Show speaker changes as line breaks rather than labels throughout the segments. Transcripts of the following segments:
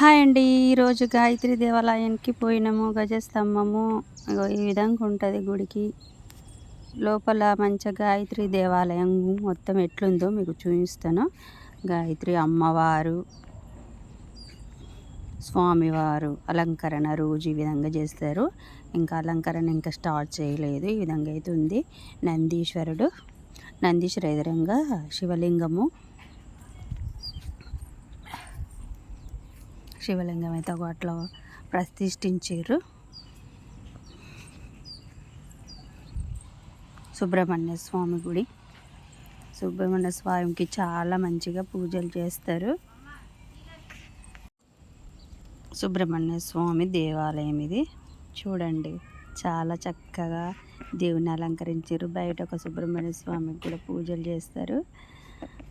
Hi అండి. ఈరోజు గాయత్రి దేవాలయానికి పోయినాము. గజస్తంభము ఈ విధంగా ఉంటుంది గుడికి. లోపల మంచి గాయత్రి దేవాలయం మొత్తం ఎట్లుందో మీకు చూపిస్తాను. గాయత్రి అమ్మవారు స్వామివారు అలంకరణ రోజు ఈ విధంగా చేస్తారు. ఇంకా అలంకరణ ఇంకా స్టార్ట్ చేయలేదు. ఈ విధంగా అయితే ఉంది. నందీశ్వరుడు నందీశ్వర ఎదురంగా శివలింగము శివలింగం అయితే ఒక అట్లా ప్రతిష్ఠించారు. సుబ్రహ్మణ్య స్వామి గుడి. సుబ్రహ్మణ్య స్వామికి చాలా మంచిగా పూజలు చేస్తారు. సుబ్రహ్మణ్య స్వామి దేవాలయం ఇది. చూడండి చాలా చక్కగా దేవుని అలంకరించారు. బయట ఒక సుబ్రహ్మణ్య స్వామికి కూడా పూజలు చేస్తారు.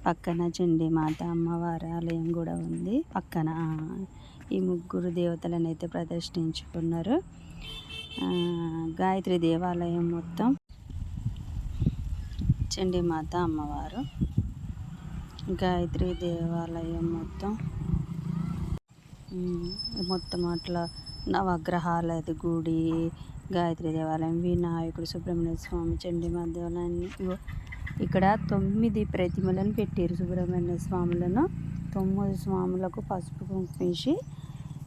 పక్కన చండీ మాత అమ్మవారి ఆలయం కూడా ఉంది. పక్కన ఈ ముగ్గురు దేవతలను అయితే ప్రదర్శించుకున్నారు. గాయత్రి దేవాలయం మొత్తం చండీ మాత అమ్మవారు. గాయత్రి దేవాలయం మొత్తం మొత్తం అట్లా నవగ్రహాలది గుడి గాయత్రి దేవాలయం వినాయకుడు సుబ్రహ్మణ్య స్వామి చండీమాత దేవాలయాన్ని ఇక్కడ తొమ్మిది ప్రతిమలను పెట్టారు సుబ్రహ్మణ్య స్వాములను. తొమ్మిది స్వాములకు పసుపు కుంకుమేసి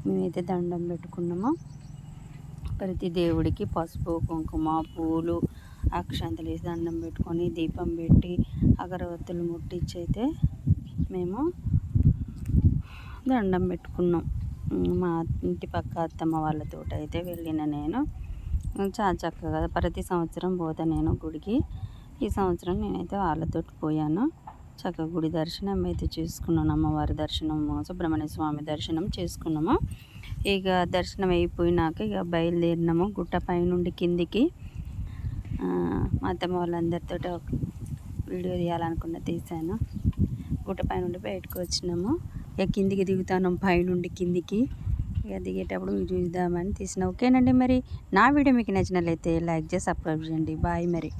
మేమైతే దండం పెట్టుకున్నాము. ప్రతి దేవుడికి పసుపు కుంకుమ పూలు అక్షంతలు వేసి దండం పెట్టుకొని దీపం పెట్టి అగరవత్తులు ముట్టించి అయితే మేము దండం పెట్టుకున్నాం. మా ఇంటి పక్క అత్తమ్మ వాళ్ళతో అయితే వెళ్ళిన నేను. చాలా చక్కగా ప్రతి సంవత్సరం పోతా నేను గుడికి. ఈ సంవత్సరం నేనైతే వాళ్ళతో పోయాను. చక్కగా గుడి దర్శనం అయితే చేసుకున్నాను. అమ్మవారి దర్శనము సుబ్రహ్మణ్య స్వామి దర్శనం చేసుకున్నాము. ఇక దర్శనం అయిపోయినాక ఇక బయలుదేరినాము గుట్ట పైనుండి కిందికి. మా అత్తమ్మ వాళ్ళందరితో వీడియో తీయాలనుకున్న తీసాను గుట్ట పైనుండి బయటకు వచ్చినాము. ఇక కిందికి దిగుతాను పైనుండి కిందికి. ఇక దిగేటప్పుడు మీరు చూద్దామని తీసిన. ఓకేనండి మరి? నా వీడియో మీకు నచ్చినట్లయితే లైక్ చేసి సబ్స్క్రైబ్ చేయండి. బాయ్ మరి.